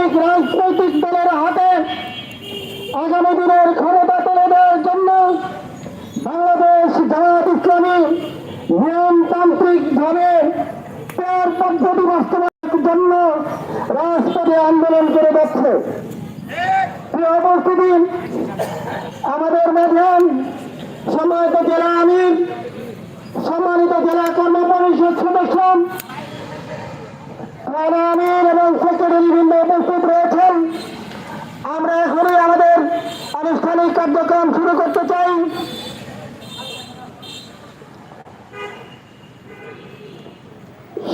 অনেক রাজনৈতিক দলের হাতে আগামী দিনের ক্ষমতা তুলে দেওয়ার জন্য বাংলাদেশ জামাত ইসলামী নিয়মতান্ত্রিক ভাবে পেয়ার পদ্ধতি বাস্তবায়নের জন্য রাজপথে আন্দোলন করে যাচ্ছে। উপস্থিতি আমাদের মাঝে সম্মানিত জেলা আমির, সম্মানিত জেলা কর্ম পরিষদ সদস্য আমির এবং সেক্রেটারি বৃন্দ উপস্থিত রয়েছেন। আমরা এখনই আমাদের আনুষ্ঠানিক কার্যক্রম শুরু করতে চাই।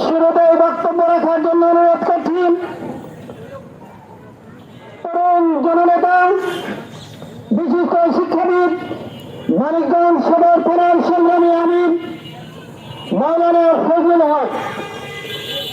শুরুতেই বক্তব্য রাখার জন্য অনুরোধ করছি। তরুণ জননেতা, বিশিষ্ট শিক্ষাবিদ, মানিকগঞ্জ সদর থানার সংগ্রামী আমির মাওলানা ফজলুল হক।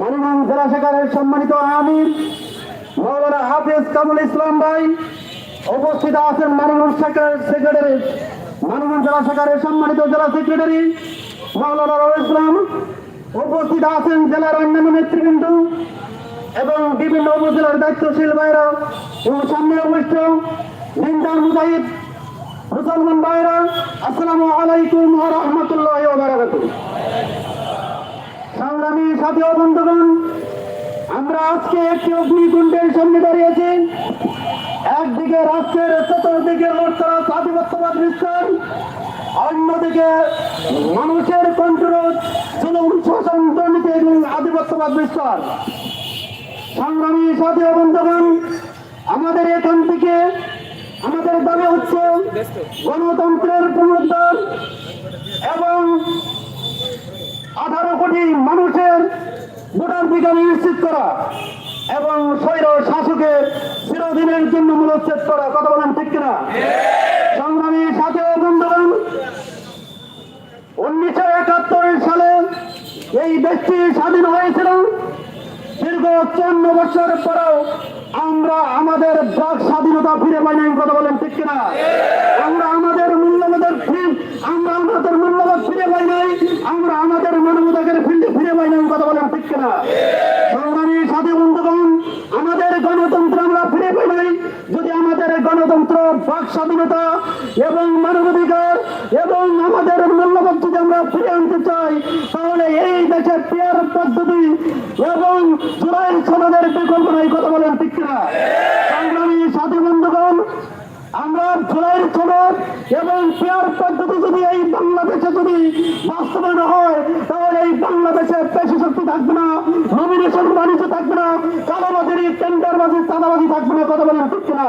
মানিগঞ্জ জেলা শাখার সম্মানিত আমির মৌলানা হাফিজ কামুল ইসলাম ভাই, উপস্থিত আছেন মাননীয় সেক্রেটারি মাননীয় জেলা শাখার সম্মানিত জেলা সেক্রেটারি, মাওলানা রবি ইসলাম, উপস্থিত আছেন জেলার অন্যান্য নেতৃবৃন্দ এবং বিভিন্ন উপজেলার দায়িত্বশীল ভাইরা এবং সামনে উপস্থিত নিন্দার মুজাহিদ, মুসলমান ভাইরা আসসালামু আলাইকুম ওয়া রাহমাতুল্লাহি সংগ্রামী সাথী বন্ধুগণ, আমরা আজকে একটি অগ্নিকুণ্ডের সামনে দাঁড়িয়েছি। একদিকে রাষ্ট্রের চতুর্দিকে লড়তারা আধিপত্যবাদ বিস্তার অন্যদিকে মানুষের কন্ট্রোল জুলুম শোষণ দুর্নীতি এবং আধিপত্যবাদ বিস্তার সংগ্রামী সাথী বন্ধুগণ, আমাদের এখান থেকে আমাদের দাবি হচ্ছে গণতন্ত্রের পুনরুদ্ধার এবং আঠারো কোটি মানুষের ভোটাধিকার নিশ্চিত করা এবং স্বৈর শাসকের চিরদিনের জন্য মূলচ্ছেদ করা। কথা বলেন ঠিক কিনা? সংগ্রামী সাথে বন্ধুগণ, উনিশশো একাত্তর সালে এই দেশটি স্বাধীন হয়েছিল। দীর্ঘ চন্ন বছর পরেও আমরা আমাদের বাক স্বাধীনতা ফিরে পাই নাই, কথা বলেন ঠিক কিনা? আমরা আমাদের মূল্যবোধের আমরা আমাদের মূল্যবোধ ফিরে পাই নাই। আমরা আমাদের মানবতাকে ফিরে ফিরে পাই নাই কথা বলেন ঠিক কিনা? সংগ্রামী সাথী বন্ধুগণ, আমাদের গণতন্ত্র আমরা ফিরে পাই নাই। যদি আমাদের গণতন্ত্র বাক স্বাধীনতা এবং মানবাধিকার এবং আমাদের মূল্যবোধ যদি আমরা ফিরে আনতে চাই, তাহলে এই দেশের পেয়ার পদ্ধতি এবং জুলাই সনদের বিকল্প নাই কথা বলেন ঠিক কিনা? সংগ্রামী সাথী বন্ধুগণ, আমরা জুলাই সনদ এবং পেয়ার পদ্ধতি যদি বাংলাদেশে যদি বাস্তবায়ন হয়, তাহলে এই বাংলাদেশে পেশি শক্তি থাকবে না নমিনেশন বাণিজ্য থাকবে না, কালোবাজারি টেন্ডারবাজি, চাঁদাবাজি থাকবে না, কথা বলেন ঠিক কিনা?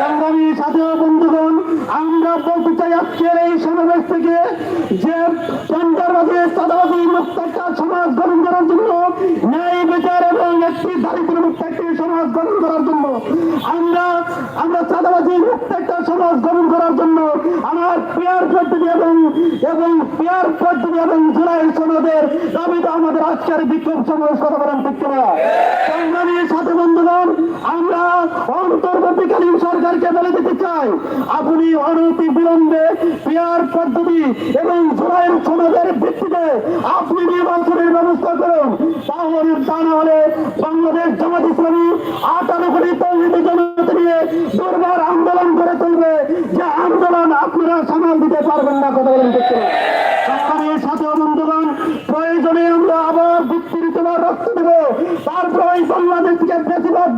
সংগ্রামী সাথী বন্ধুগণ, আমরা বলতে চাই আজকের এই সমাবেশ থেকে যে টেন্ডারবাজি, চাঁদাবাজি মুক্ত একটা সমাজ গঠন করার জন্য ন্যায় বিচার এবং একটি দারিদ্র মুক্ত একটি সমাজ গঠন করার জন্য চাঁদাবাজি মুক্ত একটা সমাজ করার জন্য আমার পেয়ার পদ্ধতি এবং আমরা অন্তর্বর্তীকালীন সরকারকে বলে দিতে চাই, আপনি অনতি বিলম্বে পদ্ধতি এবং জুলাই সমাজের ভিত্তিতে আপনি নির্বাচনের ব্যবস্থা করুন। তাহলে তা না হলে বাংলাদেশ জামাত ইসলামী আঠারো কোটি তৌহিদি নিয়ে দুর্বার আন্দোলন করে তুলবে। যে আন্দোলন আপনারা সামাল দিতে পারবেন না, কথা বলেন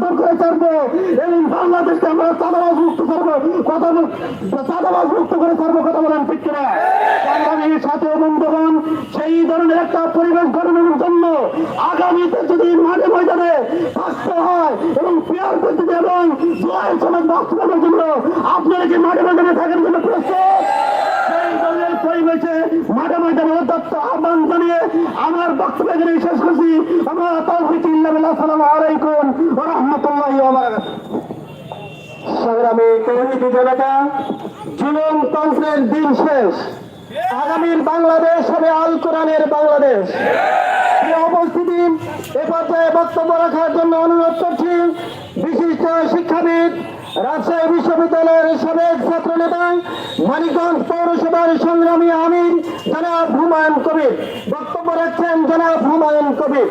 দূর করে বাংলাদেশকে আমরা কথা করে কথা বলেন সাথে সেই ধরনের একটা পরিবেশ গঠনের আগামীতে যদি মাঠে ময়দানে থাকতে হয় এবং পেয়ার পদ্ধতি এবং জয় সমাজ বাস্তবায়নের জন্য আপনারা কি মাঠে ময়দানে থাকার জন্য প্রস্তুত? মাঠে ময়দানে অধ্যক্ষ আহ্বান জানিয়ে আমার বক্তব্য এখানে শেষ করছি। আমরা তৌফিক ইল্লাহ আসসালামু আলাইকুম ওয়া রাহমাতুল্লাহি ওয়া বারাকাতুহু। সংগ্রামী তৌহিদি জনতা জুলুমতন্ত্রের দিন শেষ। আগামীর বাংলাদেশ হবে আল কোরআনের বাংলাদেশ অবস্থিতি এ পর্যায়ে বক্তব্য রাখার জন্য অনুরোধ করছি বিশিষ্ট শিক্ষাবিদ, রাজশাহী বিশ্ববিদ্যালয়ের সাবেক ছাত্র নেতা মানিকগঞ্জ পৌরসভার সংগ্রামী আমির জনাব হুমায়ুন কবির বক্তব্য রাখছেন জনাব হুমায়ুন কবির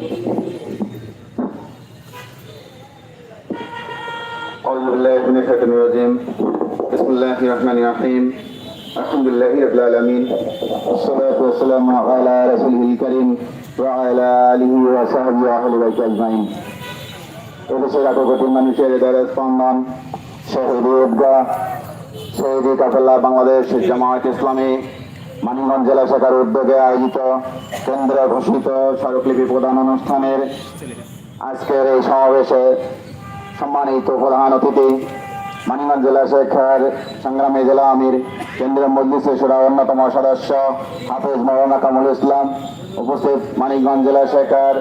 Thank you. الشيطان الرجيم بسم الله الرحمن الرحيم الحمد لله رب العالمين والصلاة والسلام على رسوله الكريم وعلى آله وصحبه وأهل بيته أجمعين এদেশের এত কোটি মানুষের হৃদয়ের স্পন্দন শহীদ ঈদগাহ শহীদ কাফেলা বাংলাদেশ জামায়াত ইসলামী মানিকগঞ্জ জেলা শাখার উদ্যোগে আয়োজিত কেন্দ্র ঘোষিত স্মারকলিপি প্রদান অনুষ্ঠানের আজকের এই সমাবেশে সম্মানিত প্রধান অতিথি মানিকগঞ্জ জেলা শেখার সংগ্রামী জেলা আমির, কেন্দ্রীয় মজলিসের সুরা অন্যতম সদস্য, হাফেজ মৌলানা কামুল ইসলাম, উপস্থিত মানিকগঞ্জ জেলা শেখার,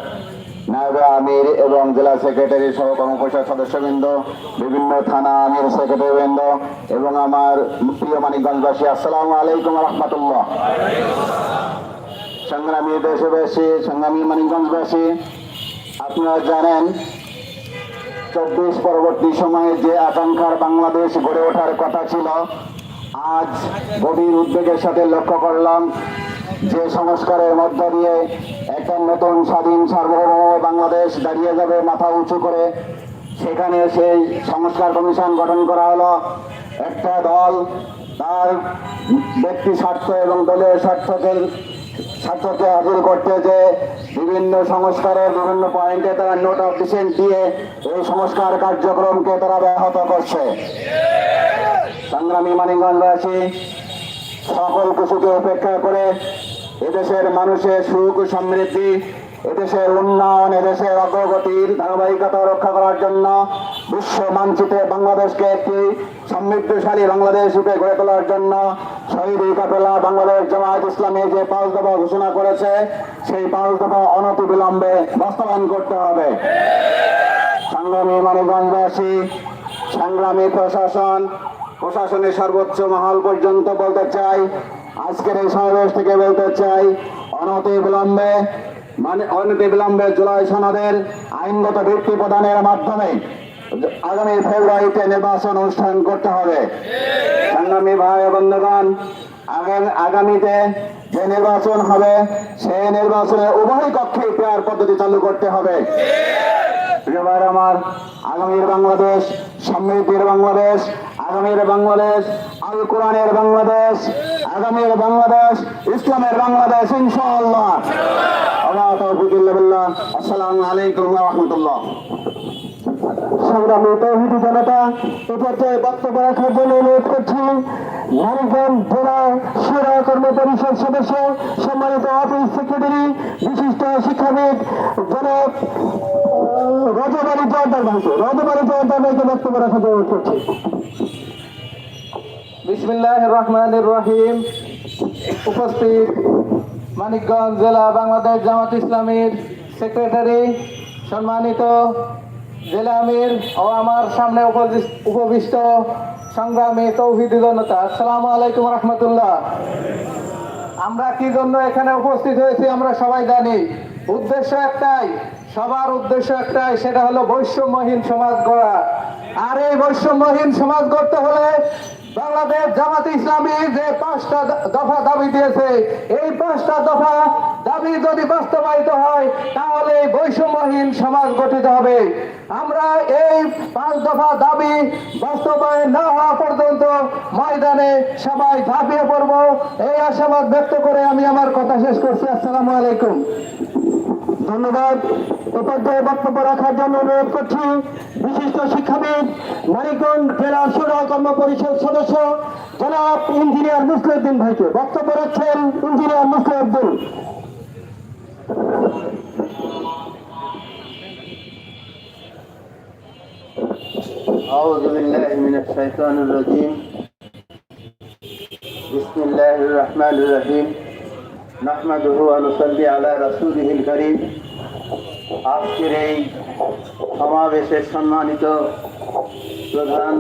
নায়বে আমির এবং জেলা সেক্রেটারি সহ কর্মপরিষদ সদস্যবৃন্দ, বিভিন্ন থানা আমির সেক্রেটারিবৃন্দ এবং আমার প্রিয় মানিকগঞ্জবাসী, আসসালামু আলাইকুম রহমতুল্লাহ। সংগ্রামী দেশবাসী, সংগ্রামী মানিকগঞ্জবাসী, আপনারা জানেন চব্বিশ পরবর্তী সময়ে যে আকাঙ্ক্ষার বাংলাদেশ গড়ে ওঠার কথা ছিল, আজ গভীর উদ্বেগের সাথে লক্ষ্য করলাম যে সংস্কারের মধ্য দিয়ে একটা নতুন স্বাধীন সার্বভৌম বাংলাদেশ দাঁড়িয়ে যাবে মাথা উঁচু করে। সেখানে সেই সংস্কার কমিশন গঠন করা হলো। একটা দল তার ব্যক্তি স্বার্থ এবং দলের স্বার্থকে ছাত্রকে হাজির করতে যে বিভিন্ন সংস্কারের বিভিন্ন পয়েন্টে তারা নোট অফ ডিসেন্ট দিয়ে এই সংস্কার কার্যক্রমকে তারা ব্যাহত করছে। সংগ্রামী মানিকগঞ্জবাসী, সকল কিছুকে উপেক্ষা করে এদেশের মানুষের সুখ সমৃদ্ধি এদেশের উন্নয়ন, এদেশের অগ্রগতির ধারাবাহিকতা রক্ষা করার জন্য বিশ্ব মানচিত্রে বাংলাদেশকে একটি সমৃদ্ধশালী বাংলাদেশ রূপে গড়ে তোলার জন্য শহীদ কাফেলা বাংলাদেশ জামায়াত ইসলামী যে পাঁচ দফা ঘোষণা করেছে, সেই পাঁচ দফা অনতি বিলম্বে বাস্তবায়ন করতে হবে। সংগ্রামী মানিকগঞ্জবাসী, সংগ্রামী প্রশাসন, প্রশাসনের সর্বোচ্চ মহল পর্যন্ত বলতে চাই, আজকের এই সমাবেশ থেকে বলতে চাই অনতি বিলম্বে মানে অনতি বিলম্বে জুলাই সনদের আইনগত ভিত্তি প্রদানের মাধ্যমে আগামী ফেব্রুয়ারিতে নির্বাচন অনুষ্ঠান করতে হবে। সংগ্রামী ভাই বন্ধুগণ, আগামী, আগামীতে যে নির্বাচন হবে, সেই নির্বাচনে উভয় কক্ষে পেয়ার পদ্ধতি চালু করতে হবে। এবার আমার, আগামীর বাংলাদেশ, সমৃদ্ধির বাংলাদেশ, আগামীর বাংলাদেশ, আল কোরআনের বাংলাদেশ, আগামীর বাংলাদেশ, ইসলামের বাংলাদেশ, ইনশাআল্লাহ। বিশিষ্ট শিক্ষাবিদ জয়দার ভাইকে ভাইকে বক্তব্য রাখার জন্য অনুরোধ করছি। বিসমিল্লাহ রহমান রহিম। উপস্থিত মানিকগঞ্জ জেলা বাংলাদেশ জামাত ইসলামীর সেক্রেটারি সম্মানিত জেলা আমির ও আমার সামনে উপবিষ্ট- সংগ্রামী তৌহিদি জনতা, আসসালামু আলাইকুম রহমতুল্লাহ। আমরা কি জন্য এখানে উপস্থিত হয়েছি আমরা সবাই জানি। উদ্দেশ্য একটাই, সবার উদ্দেশ্য একটাই, সেটা হলো বৈষম্যহীন সমাজ গড়া। আর এই বৈষম্যহীন সমাজ গড়তে হলে বাংলাদেশ জামাত ইসলামী যে পাঁচটা দফা দাবি দিয়েছে, এই পাঁচটা দফা দাবি যদি বাস্তবায়িত হয়, তাহলে বৈষম্যহীন সমাজ গঠিত হবে। আমরা এই পাঁচ দফা দাবি বাস্তবায়ন না হওয়া পর্যন্ত ময়দানে সবাই ঝাঁপিয়ে পড়ব। এই আশাবাদ ব্যক্ত করে আমি আমার কথা শেষ করছি। আসসালামু আলাইকুম। ধন্যবাদ এ পর্যায়ে বক্তব্য রাখার জন্য অনুরোধ করছি বিশিষ্ট শিক্ষাবিদ মানিকগঞ্জ জেলা সুরা কর্ম পরিষদ সদস্য জনাব ইঞ্জিনিয়ার মুসলিউদ্দিন ভাইকে বক্তব্য রাখছেন ইঞ্জিনিয়ার মুসলিউদ্দিন أعوذ بالله من الشيطان الرجيم بسم الله الرحمن الرحيم নাহমাদুহু ওয়া নুসাল্লি আলা রাসূলিহিল কারীম। আজকের এই সমাবেশের সম্মানিত প্রধান,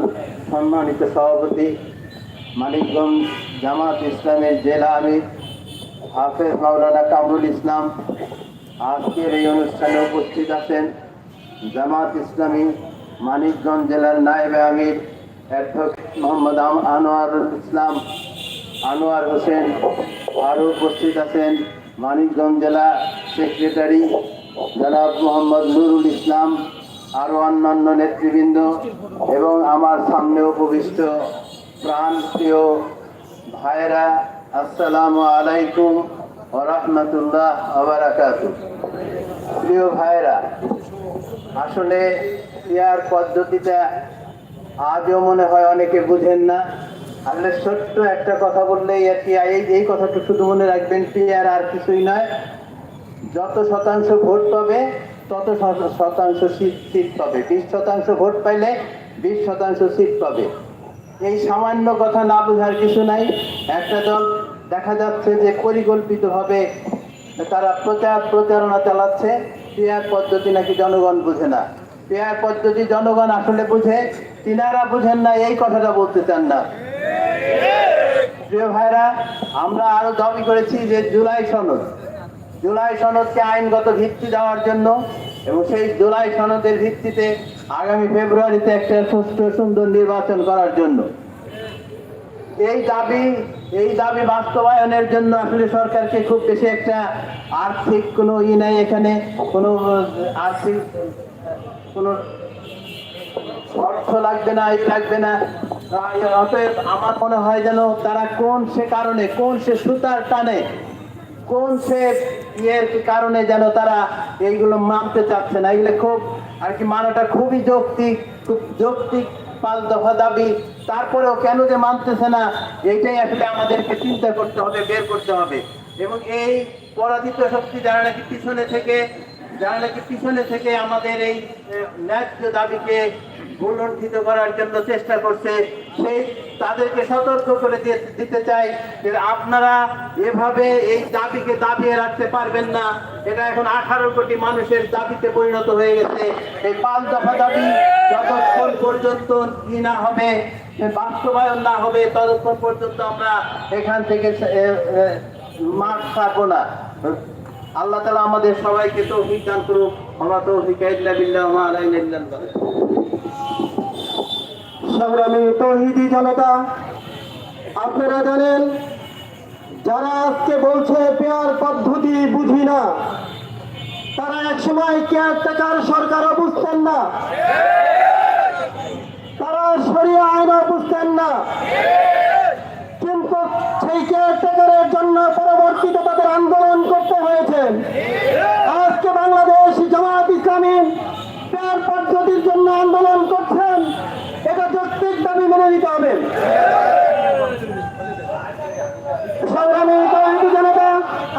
সম্মানিত সভাপতি, মানিকগঞ্জ জামাত ইসলামের জেলা আমির, হাফেজ মাওলানা কামরুল ইসলাম আজকের এই অনুষ্ঠানে উপস্থিত আছেন জামাত ইসলামী মানিকগঞ্জ জেলার নায়েবে আমির অ্যাডভোকেট মোহাম্মদ আনোয়ারুল ইসলাম। আনোয়ার হোসেন। আরও উপস্থিত আছেন মানিকগঞ্জ জেলা সেক্রেটারি জনাব মোহাম্মদ নুরুল ইসলাম আরও অন্যান্য নেতৃবৃন্দ এবং আমার সামনে উপবিষ্ট প্রাণ প্রিয় ভাইরা আসসালামু আলাইকুম রহমতুল্লাহ আবরাকাত প্রিয় ভাইরা আসলে ইয়ার পদ্ধতিটা আজও মনে হয় অনেকে বুঝেন না। আসলে ছোট্ট একটা কথা আর কি এই এই কথাটা শুধু মনে রাখবেন, পিয়ার আর কিছুই নয়। যত শতাংশ ভোট পাবে, তত শতাংশ সিট পাবে। বিশ শতাংশ ভোট পাইলে বিশ শতাংশ সিট পাবে। এই সামান্য কথা না বোঝার কিছু নাই। একটা দল দেখা যাচ্ছে যে পরিকল্পিতভাবে তারা প্রচার প্রচারণা চালাচ্ছে। পেয়ার পদ্ধতি নাকি জনগণ বুঝে না। পেয়ার পদ্ধতি জনগণ আসলে বুঝে, তিনারা বুঝেন না, এই কথাটা বলতে চান না। প্রিয় ভাইরা, আমরা আরও দাবি করেছি যে জুলাই সনদ, জুলাই সনদকে আইনগত ভিত্তি দেওয়ার জন্য এবং সেই জুলাই সনদের ভিত্তিতে আগামী ফেব্রুয়ারিতে একটা সুষ্ঠু সুন্দর নির্বাচন করার জন্য। এই দাবি এই দাবি বাস্তবায়নের জন্য আসলে সরকারকে খুব বেশি একটা আর্থিক কোনো ই নাই এখানে, কোনো আর্থিক, কোনো অর্থ লাগবে না, এই লাগবে না। অতএব আমার মনে হয় যেন তারা কোন সে কারণে, কোন সে সুতার টানে, কোন সে ইয়ের কারণে যেন তারা এইগুলো মানতে চাচ্ছে না। এগুলো খুব, আর কি মানাটা খুবই যৌক্তিক, খুব যৌক্তিক পাঁচ দফা দাবি। তারপরেও কেন যে মানতেছে না, এইটাই আসলে আমাদেরকে চিন্তা করতে হবে, বের করতে হবে। এবং এই পরাজিত শক্তি যারা নাকি পিছনে থেকে, যারা নাকি পিছনে থেকে আমাদের এই ন্যায্য দাবিকে গুলণ্ঠিত করার জন্য চেষ্টা করছে। সেই তাদেরকে সতর্ক করে দিতে চাই যে আপনারা এভাবে এই দাবিকে দাবিয়ে রাখতে পারবেন না। এটা এখন আঠারো কোটি মানুষের দাবিতে পরিণত হয়ে গেছে। এই পাঁচ দফা দাবি যতক্ষণ পর্যন্ত ই না হবে, বাস্তবায়ন না হবে, ততক্ষণ পর্যন্ত আমরা এখান থেকে মাঠ ছাড়বো না। আল্লাহ তালা আমাদের সবাইকে তৌফিক দান করুক। আমরা তৌফিক, ইল্লা বিল্লাহ মা। সংগ্রামী তৌহিদি জনতা, আপনারা জানেন, যারা আজকে বলছে পেয়ার পদ্ধতি বুঝি না, তারা একসময় কেয়ারটেকার সরকারও বুঝতেন না। তারা সরিয়ে আইনও বুঝতেন না। কিন্তু সেই কেয়ারটেকারের জন্য পরবর্তীতে তাদের আন্দোলন করতে হয়েছে। আজকে বাংলাদেশ জামাত ইসলামী পেয়ার পদ্ধতির জন্য আন্দোলন করছেন। এটা যৌক্তিক দাবি মেনে নিতে হবে।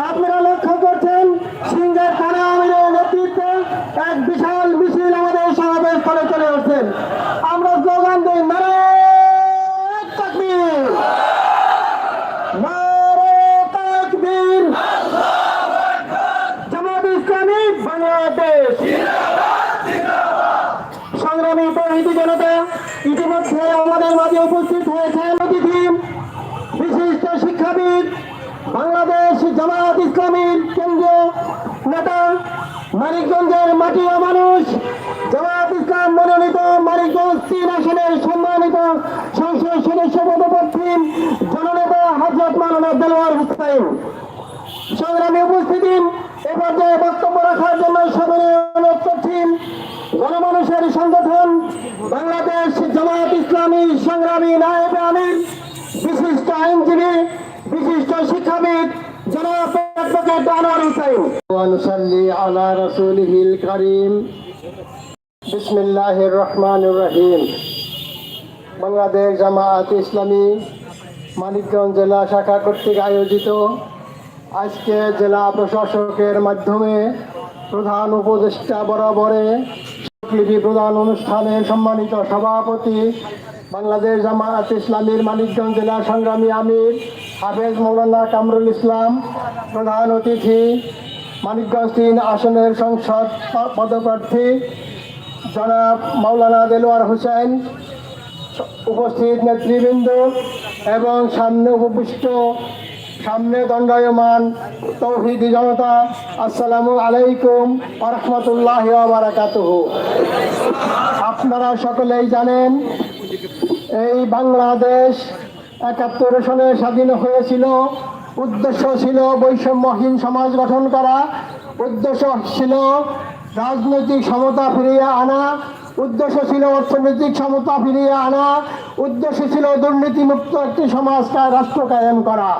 আপনারা লক্ষ্য করছেন, সিংহের থানা আমিরের এক বিশাল মিছিল আমাদের সমাবেশ স্থলে চলে আসছেন আমরা স্লোগান দিই নারে তাকবীর নারে তাকবীর জামাত ইসলামী বাংলাদেশ সংগ্রামী তৌহিদি জনতা ইতিমধ্যে আমাদের মাঝে উপস্থিত হয়েছেন অতিথি বিশিষ্ট শিক্ষাবিদ, বাংলাদেশ জামাত ইসলামীর কেন্দ্রীয় নেতা মানিকগঞ্জের মাটি ও মানুষ জামাত ইসলাম মনোনীত মানিকগঞ্জ তিন আসনের সম্মানিত সংসদ সদস্য পদপ্রার্থী জননেতা হজরত মালানা দেলোয়ার হুসাইন সংগ্রামী উপস্থিতি এ পর্যায়ে বক্তব্য রাখার জন্য সকলে অনুরোধ করছি। গণমানুষের সংগঠন, বাংলাদেশ জামায়াত ইসলামী সংগ্রামী নায়েব আমির বিশিষ্ট আইনজীবী, বিশিষ্ট শিক্ষাবিদ বাংলাদেশ জামায়াত ইসলামী মানিকগঞ্জ জেলা শাখা কর্তৃক আয়োজিত আজকে জেলা প্রশাসকের মাধ্যমে প্রধান উপদেষ্টা বরাবরে লিপি প্রধান অনুষ্ঠানের সম্মানিত সভাপতি, বাংলাদেশ জামায়াত ইসলামীর মানিকগঞ্জ জেলা সংগ্রামী আমির হাফেজ মৌলানা কামরুল ইসলাম, প্রধান অতিথি, মানিকগঞ্জ তিন আসনের সংসদ পদপ্রার্থী জনাব মাওলানা দেলোয়ার হোসেন, উপস্থিত নেতৃবৃন্দ এবং সামনে উপবিষ্ট সামনে দণ্ডায়মান তৌহিদি জনতা, আসসালামু আলাইকুম রহমতুল্লাহ বারাকাতুহ। আপনারা সকলেই জানেন, এই বাংলাদেশ একাত্তর সনে স্বাধীন হয়েছিল। উদ্দেশ্য ছিল বৈষম্যহীন সমাজ গঠন করা। উদ্দেশ্য ছিল রাজনৈতিক সমতা ফিরিয়ে আনা। উদ্দেশ্য ছিল অর্থনৈতিক সমতা ফিরিয়ে আনা। উদ্দেশ্য ছিল দুর্নীতিমুক্ত একটি সমাজ কা- রাষ্ট্র কায়েম করা।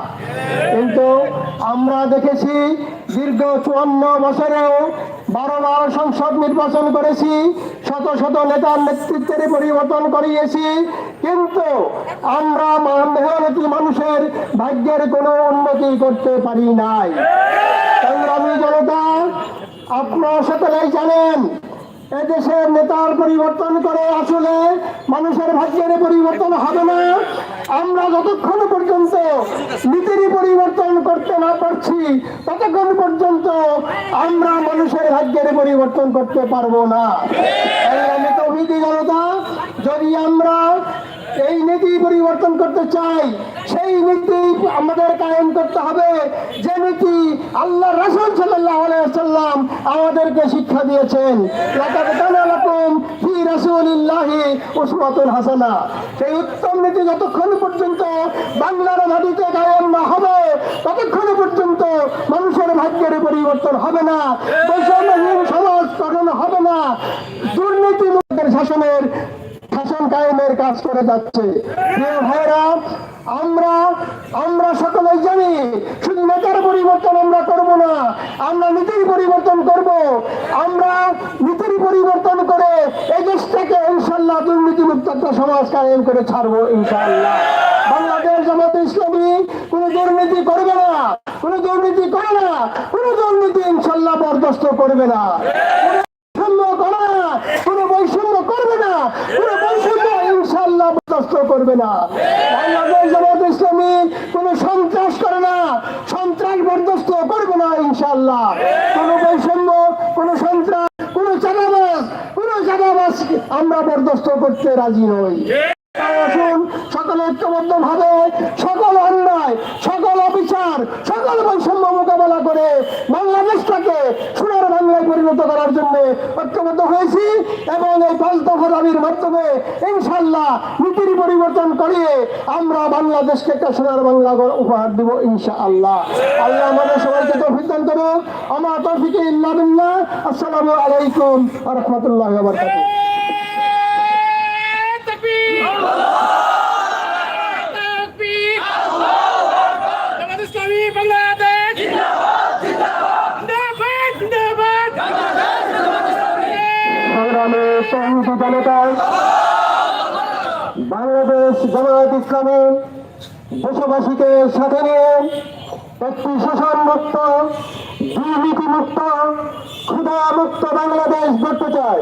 কিন্তু আমরা দেখেছি দীর্ঘ চুয়ান্ন বছরেও বারো বার সংসদ নির্বাচন করেছি, শত শত নেতার নেতৃত্বের পরিবর্তন করিয়েছি। কিন্তু আমরা মেহনতি মানুষের ভাগ্যের কোনো উন্নতি করতে পারি নাই। সংগ্রামী জনতা, আপনারা সকলেই জানেন এদেশের নেতার পরিবর্তন করে আসলে মানুষের ভাগ্যের পরিবর্তন হবে না। আমরা যতক্ষণ পর্যন্ত নীতির পরিবর্তন করতে না পারছি, ততক্ষণ পর্যন্ত আমরা মানুষের ভাগ্যের পরিবর্তন করতে পারব না। জনতা, যদি আমরা এই নীতি পরিবর্তন করতে চাই। সেই নীতি আমাদের কায়েম করতে হবে। যে নীতি আল্লাহ রাসূল সাল্লাল্লাহু আলাইহি সাল্লাম আমাদেরকে শিক্ষা দিয়েছেন। সেই উত্তম নীতি যতক্ষণ বাংলার কায়েম না হবে মানুষের পরিবর্তন হবে না হবে না। দুর্নীতি শাসনের শাসন কায়েমের কাজ করে যাচ্ছে। ভাইরা আমরা আমরা সকলেই জানি শুধু নেতার পরিবর্তন আমরা করব না। আমরা নীতির পরিবর্তন করব। আমরা নীতির পরিবর্তন করে এই দেশটাকে ইনশাল্লাহ দুর্নীতিমুক্ত একটা সমাজ কায়েম করে ছাড়বো ইনশাল্লাহ বাংলাদেশ জামাতে ইসলামী কোনো দুর্নীতি করবে না। কোনো দুর্নীতি করে না। কোনো দুর্নীতি ইনশাল্লাহ বরদাস্ত করবে না। বৈষম্য করে না। কোনো বৈষম্য করবে না। কোনো ইনশাল্লাহ বরদাস্ত করবে না। জামাত ইসলামী সন্ত্রাস করে না। সন্ত্রাস করবে না বৈষম্য সন্ত্রাস চাঁদাবাস চাঁদাবাস আমরা বরদাস্ত করতে রাজি নই। আসুন, সকলে ঐক্যবদ্ধ ভাবে সকল অন্যায়, সকল অবিচার, সকল বৈষম্য মোকাবেলা করে বাংলাদেশটাকে সোনার বাংলায় পরিণত করার জন্য ঐক্যবদ্ধ এবং এই পাঁচ দফা দাবির মাধ্যমে ইনশাল্লাহ নীতির পরিবর্তন করিয়ে আমরা বাংলাদেশকে একটা সোনার বাংলা উপহার দিব ইনশাআল্লাহ। আল্লাহ আমাদের সবাইকে তৌফিক দান করুন আমার তৌফিকে ইল্লা আসসালামু আলাইকুম রাহমাতুল্লাহি দেশবাসীকে সাথে নিয়ে একটি শোষণ মুক্ত দুর্নীতি মুক্ত বাংলাদেশ গড়তে চাই।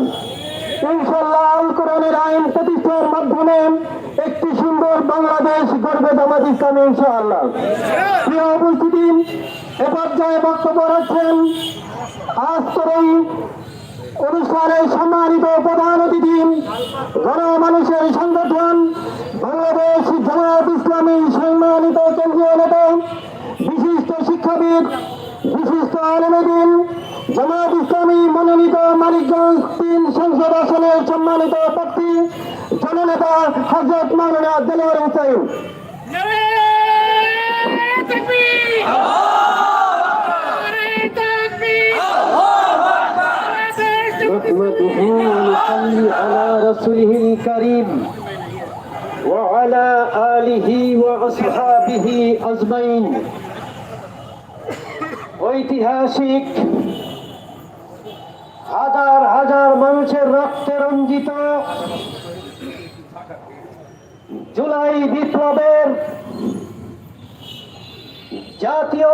ইনশাল্লাহ কোরআনের আইন প্রতিষ্ঠার মাধ্যমে একটি সুন্দর বাংলাদেশ গড়বে জামাত ইসলামী ইনশাআল্লাহ। প্রিয় উপস্থিতি, এ পর্যায়ে বক্তব্য রাখছেন আজ অনুষ্ঠানে সম্মানিত প্রধান অতিথি, গণমানুষের সংগঠন বাংলাদেশ জামায়াত ইসলামী সম্মানিত কেন্দ্রীয় নেতা বিশিষ্ট শিক্ষাবিদ বিশিষ্ট আলমদিন জামায়াত ইসলামী মনোনীত মানিকগঞ্জ তিন সংসদ আসনের সম্মানিত প্রার্থী জননেতা হজরত মাওলানা দেলোয়ার হোসেন نعم تكبير نعم تكبير نحمده ونصلي على رسوله الكريم وعلى آله وأصحابه أجمعين ঐতিহাসিক হাজার হাজার মানুষের রক্তে রঞ্জিত জুলাই বিপ্লবের জাতীয়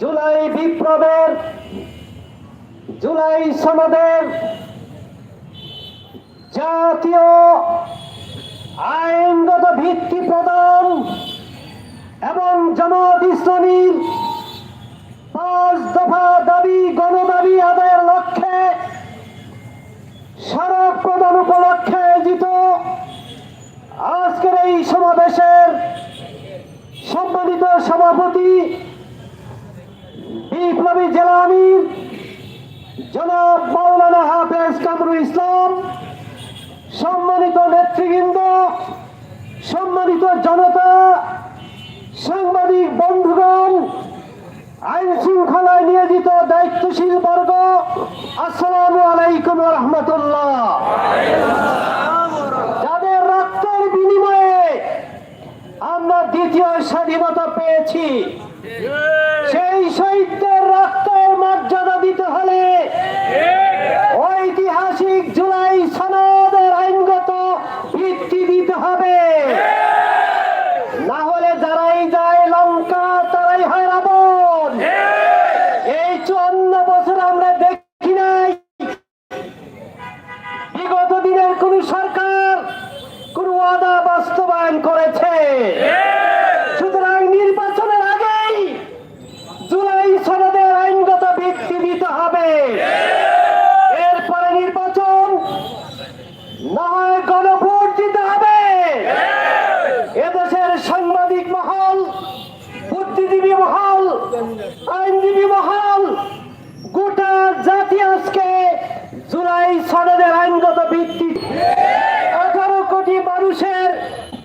জুলাই বিপ্লবের জুলাই সনদের জাতীয় আইনগত ভিত্তি প্রদান এবং জামাত ইসলামীর পাঁচ দফা দাবি, গণদাবি আদায়ের লক্ষ্যে স্মারক প্রদান উপলক্ষে আয়োজিত আজকের এই সমাবেশের সম্মানিত সভাপতি বিপ্লবী জেলা আমির জনাব মাওলানা হাফেজ কামরুল ইসলাম। সম্মানিত নেতৃবৃন্দ, সম্মানিত জনতা, সাংবাদিক বন্ধুগণ, আইন শৃঙ্খলায় নিয়োজিত দায়িত্বশীল বর্গ, আসসালামু আলাইকুম রহমতুল্লাহ। যাদের রক্তের বিনিময়ে আমরা দ্বিতীয় স্বাধীনতা পেয়েছি, সেই শহীদদের রক্তের মর্যাদা দিতে হলে ঐতিহাসিক জুলাই সনদের আইনগত ভিত্তি দিতে হবে না হলে যারাই যায় লঙ্কা তারাই হয় রাবণ এই চুয়ান্ন বছর আমরা দেখি নাই বিগত দিনের কোন সরকার কোন ওয়াদা বাস্তবায়ন করেছে সুতরাং নির্বাচনের আগেই জুলাই সনদের আইনগত ভিত্তি দিতে হবে। এরপরে নির্বাচন না হয় গণভোট দিতে হবে। এদেশের সাংবাদিক মহল বুদ্ধিজীবী মহল আইনজীবী মহল গোটা জাতি আজকে জুলাই সনদের আইনগত ভিত্তি আঠারো কোটি মানুষের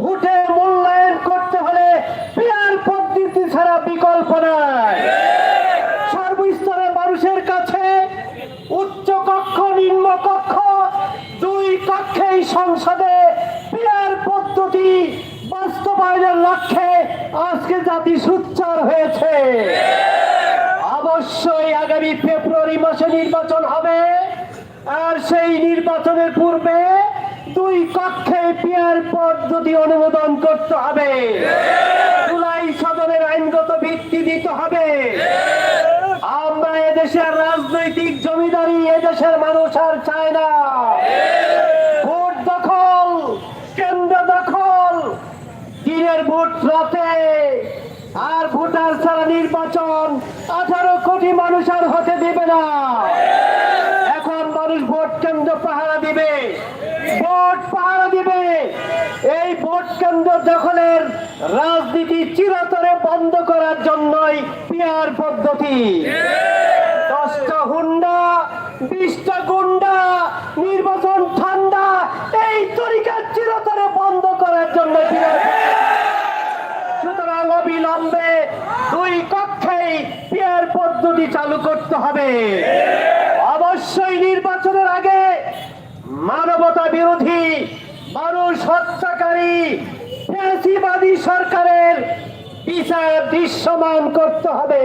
ভোটে মূল্যায়ন করতে হলে পিয়ার পদ্ধতি ছাড়া বিকল্প সর্বস্তরের মানুষের কাছে উচ্চ কক্ষ, নিম্ন কক্ষ, দুই কক্ষেই সংসদে পিয়ার পদ্ধতি বাস্তবায়নের লক্ষ্যে আজকে জাতি সুচ্চার হয়েছে। অবশ্যই আগামী ফেব্রুয়ারি মাসে নির্বাচন হবে। আর সেই নির্বাচনের পূর্বে দুই কক্ষে পিয়ার পদ্ধতি অনুমোদন করতে হবে। সদনের আইনগত ভিত্তি দিতে হবে। আমরা এদেশের রাজনৈতিক জমিদারি এদেশের মানুষ আর চায় না। ভোট দখল, কেন্দ্র দখল, দিনের ভোট রাতে। আর ভোটার ছাড়া নির্বাচন আঠারো কোটি মানুষ আর হতে দেবে না। এখন মানুষ ভোট কেন্দ্র পাহারা দিবে। ভোট পাহারা দিবে। এই ভোট কেন্দ্র দখলের রাজনীতি চিরতরে বন্ধ করার জন্যই পিয়ার পদ্ধতি। দশটা হুন্ডা, বিশটা গুন্ডা, নির্বাচন ঠান্ডা, এই তরিকা চিরতরে বন্ধ করার জন্য সুতরাং অবিলম্বে দুই কক্ষেই পিয়ার পদ্ধতি চালু করতে হবে। অবশ্যই নির্বাচনের আগে মানবতা বিরোধী মানুষ হত্যাকারী, ফ্যাসিবাদী সরকারের বিচার দৃশ্যমান করতে হবে।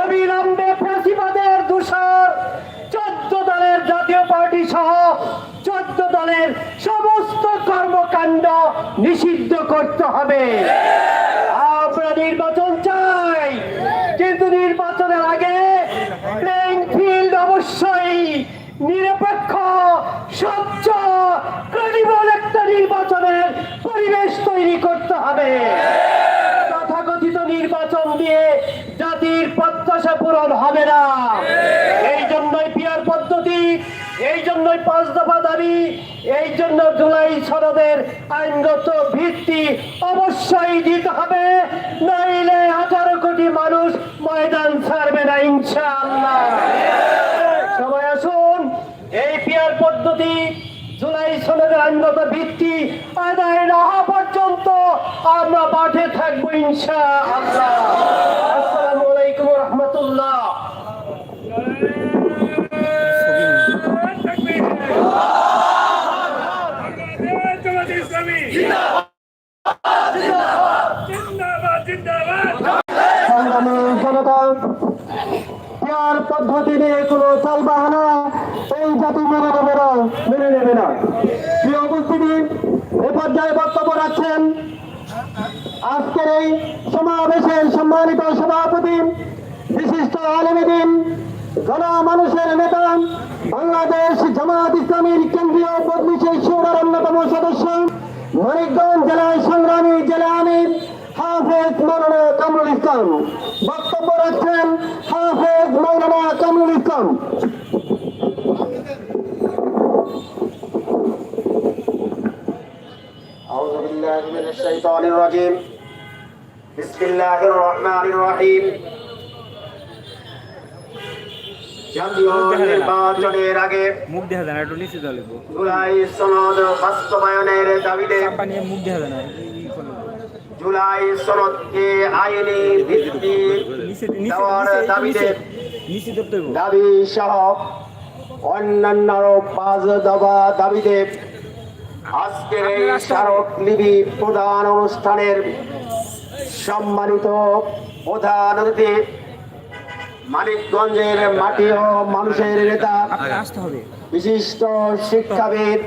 অবিলম্বে ফ্যাসিবাদের দূষর চোদ্দ দলের জাতীয় পার্টি সহ চোদ্দ দলের সমস্ত কর্মকাণ্ড নিষিদ্ধ করতে হবে। আমরা চাই কিন্তু নির্বাচনের আগে প্লেইং ফিল্ড অবশ্যই নিরপেক্ষ স্বচ্ছ ক্রেডিবল একটা নির্বাচনের পরিবেশ তৈরি করতে হবে। তথাকথিত নির্বাচন দিয়ে জাতির প্রত্যাশা পূরণ হবে না। এই জন্যই পিয়ার পদ্ধতি, এই জন্যই পাঁচ দফা দাবি, এই জন্য জুলাই সনদের আইনগত ভিত্তি অবশ্যই দিতে হবে। নইলে আঠারো কোটি মানুষ ময়দান ছাড়বে না, ইনশাআল্লাহ। সবাই আসুন, এই পিয়ার পদ্ধতি, জুলাই সনদের আইনগত ভিত্তি আদায় না পর্যন্ত আমরা মাঠে থাকব ইনশা আল্লাহ আসসালামু আলাইকুম রহমতুল্লাহ পদ্ধতি নিয়ে কোনো চালবাহানা এই জাতি মেনে নেবে না মেনে নেবে না। পর্যায়ে বক্তব্য রাখছেন। আজকের এই সমাবেশের সম্মানিত সভাপতি, বিশিষ্ট আলমীদিন মানুষের নেতা, বাংলাদেশ জামাত ইসলামীর কেন্দ্রীয় বদলিশের সুরার অন্যতম সদস্য মানিকগঞ্জ জেলায় সংগ্রামী জেলা আমির হাফেজ মৌলানা কামরুল ইসলাম। বক্তব্য রাখছেন হাফেজ মৌলানা কামরুল ইসলাম। بالله من الشيطان الرجيم بسم الله الرحمن الرحيم জাতীয় নির্বাচনের আগে মুখ দেখা যায় না একটু নিচে দলে জুলাই সনদ বাস্তবায়নের দাবিতে চাপা নিয়ে মুখ দেখা যায় না জুলাই সনদকে আইনি ভিত্তি নিচে নিচে দেওয়ার নিচে দাবিতে নিচে ধরতে হইব দাবি সহ অন্যান্য আরো পাঁচ দফা দাবিতে আজকের এই স্মারকলিপি প্রদান অনুষ্ঠানের সম্মানিত প্রধান অতিথি মানিকগঞ্জের মাটি ও মানুষের নেতা বিশিষ্ট শিক্ষাবিদ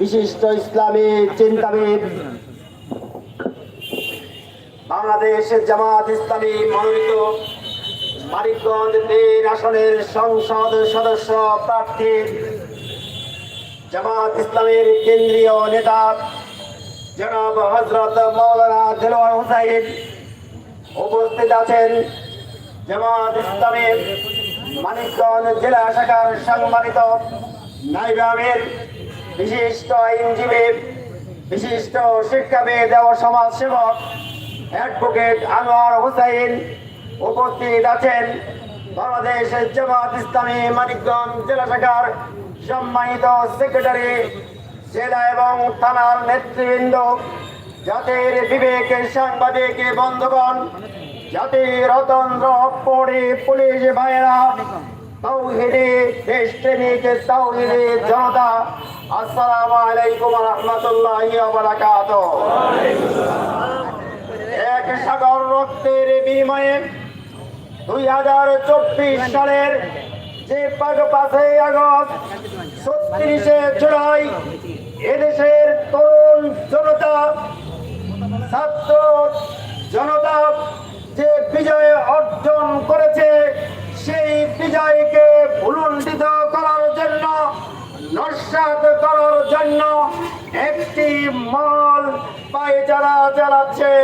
বিশিষ্ট ইসলামী চিন্তাবিদ বাংলাদেশ জামাত ইসলামী মনোনীত মানিকগঞ্জ তিন আসনের সংসদ সদস্য প্রার্থী জামাত ইসলামের কেন্দ্রীয় নেতা জনাব হজরত মৌলানা দেলোয়ার হুসাইন উপস্থিত আছেন। জামাত ইসলামের মানিকগঞ্জ জেলা শাখার সম্মানিত নাইব আমির, বিশিষ্ট আইনজীবী, বিশিষ্ট শিক্ষাবিদ ও সমাজসেবক অ্যাডভোকেট আনোয়ার হুসাইন উপস্থিত আছেন। বাংলাদেশ জামাত ইসলামী মানিকগঞ্জ জেলা শাখার সম্মানিত সেক্রেটারি, জেলা এবং থানার নেতৃবৃন্দ, জাতির বিবেকের সাংবাদিক বন্ধুগণ, জাতির রতন্ত্র পড়ে পুলিশ ভাইরা এক সাগর রক্তের বিনিময়ে দুই হাজার চব্বিশ সালের যে পাঁচ পাঁচই আগস্ট ছত্রিশে জুলাই, এদেশের তরুণ জনতা, ছাত্র জনতা যে বিজয় অর্জন করেছে, সেই বিজয়কে ভুলুণ্ঠিত করার জন্য নস্বাত করার জন্য একটি মল পায়চারা চালাচ্ছে।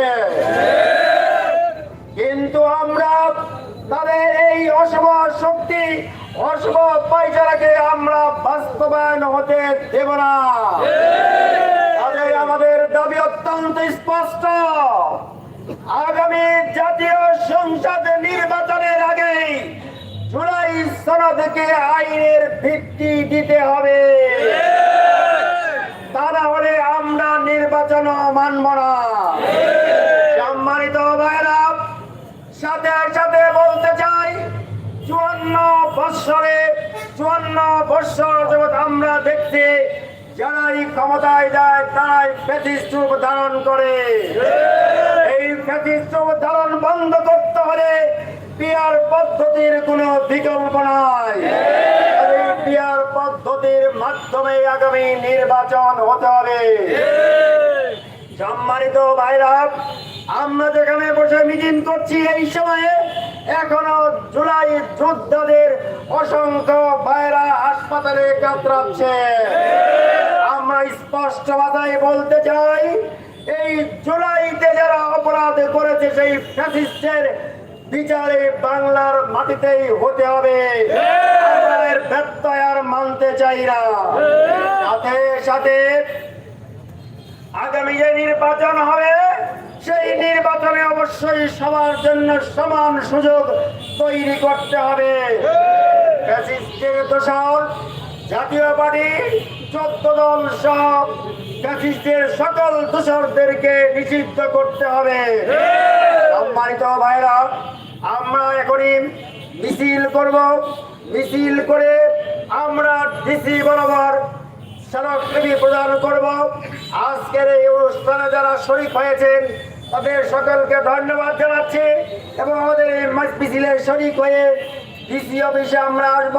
কিন্তু আমরা তাদের এই অশুভ শক্তি অশুভ পাইচারাকে আমরা বাস্তবায়ন হতে দেব না। আমাদের দাবি অত্যন্ত স্পষ্ট। আগামী জাতীয় সংসদ নির্বাচনের আগে জুলাই সনদকে আইনের ভিত্তি দিতে হবে। তা না হলে আমরা নির্বাচন মানব না সম্মানিত ভাইরা সাথে সাথে বলতে চাই চুয়ান্ন বৎসরে চুয়ান্ন বৎসর যাবৎ আমরা দেখছি যারাই ক্ষমতায় যায়, তারাই ফ্যাসিস্ট ধারণ করে। এই রূপ ধারণ বন্ধ করতে হলে পিয়ার পদ্ধতির কোনো বিকল্প নাই। পিয়ার পদ্ধতির মাধ্যমে আগামী নির্বাচন হতে হবে। সম্মানিত ভাইরা, আমরা যেখানে বসে মিটিং করছি, এই সময়ে এখনও জুলাই যোদ্ধাদের অসংখ্য ভাইরা হাসপাতালে কাতরাচ্ছে। আমরা স্পষ্ট ভাষায় বলতে চাই, এই জুলাইতে যারা অপরাধ করেছে সেই ফ্যাসিস্টের বিচারে বাংলার মাটিতেই হতে হবে। ব্যত্যয় আর মানতে চাই না। সাথে সাথে আগামী যে নির্বাচন হবে সেই নির্বাচনে অবশ্যই সবার জন্য সমান সুযোগ তৈরি করতে হবে। জাতীয় পার্টি চোদ্দ দল সহ ফ্যাসিস্টের সকল দোষরদেরকে নিষিদ্ধ করতে হবে। সম্মানিত ভাইরা আমরা এখনই মিছিল করব। মিছিল করে আমরা ডিসি বরাবর স্মারকলিপি প্রদান করব। আজকের এই অনুষ্ঠানে যারা শরিক হয়েছেন তাদের সকলকে ধন্যবাদ জানাচ্ছি এবং আমাদের এই মিছিলে শরিক হয়ে ডিসি অফিসে আমরা আসব।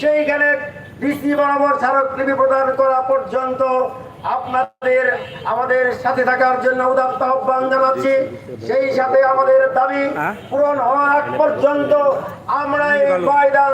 সেইখানে ডিসি বরাবর স্মারকলিপি প্রদান করা পর্যন্ত আপনাদের আমাদের সাথে থাকার জন্য উদাত্ত আহ্বান জানাচ্ছি। সেই সাথে আমাদের দাবি পূরণ হওয়ার পর্যন্ত আমরা এই কয়দা